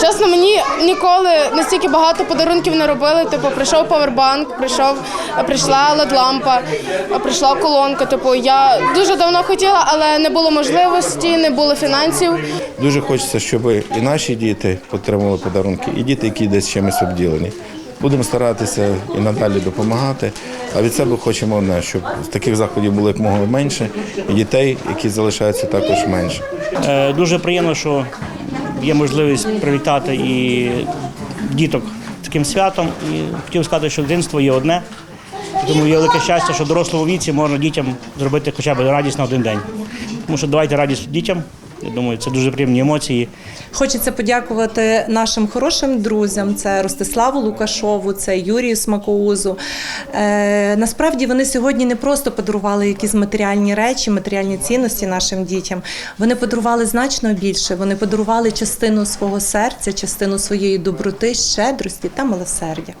Чесно, мені ніколи настільки багато подарунків не робили. Типу, прийшов павербанк, прийшов, прийшла LED-лампа, прийшла колонка. Типу, я дуже давно хотіла, але не було можливості, не було фінансів. Дуже хочеться, щоб і наші діти отримали подарунки, і діти, які десь чимось обділені. Будемо старатися і надалі допомагати. А від себе хочемо одне, щоб таких заходів було якомога менше, і дітей, які залишаються, також менше. Е, Дуже приємно, що є можливість привітати і діток таким святом. І хотів сказати, що дитинство є одне. Тому є велике щастя, що дорослому віці можна дітям зробити хоча б радість на один день. Тому що давайте радість дітям. Я думаю, це дуже приємні емоції. Хочеться подякувати нашим хорошим друзям. Це Ростиславу Лукашову, це Юрію Смакоузу. Е, насправді вони сьогодні не просто подарували якісь матеріальні речі, матеріальні цінності нашим дітям. Вони подарували значно більше. Вони подарували частину свого серця, частину своєї доброти, щедрості та милосердя.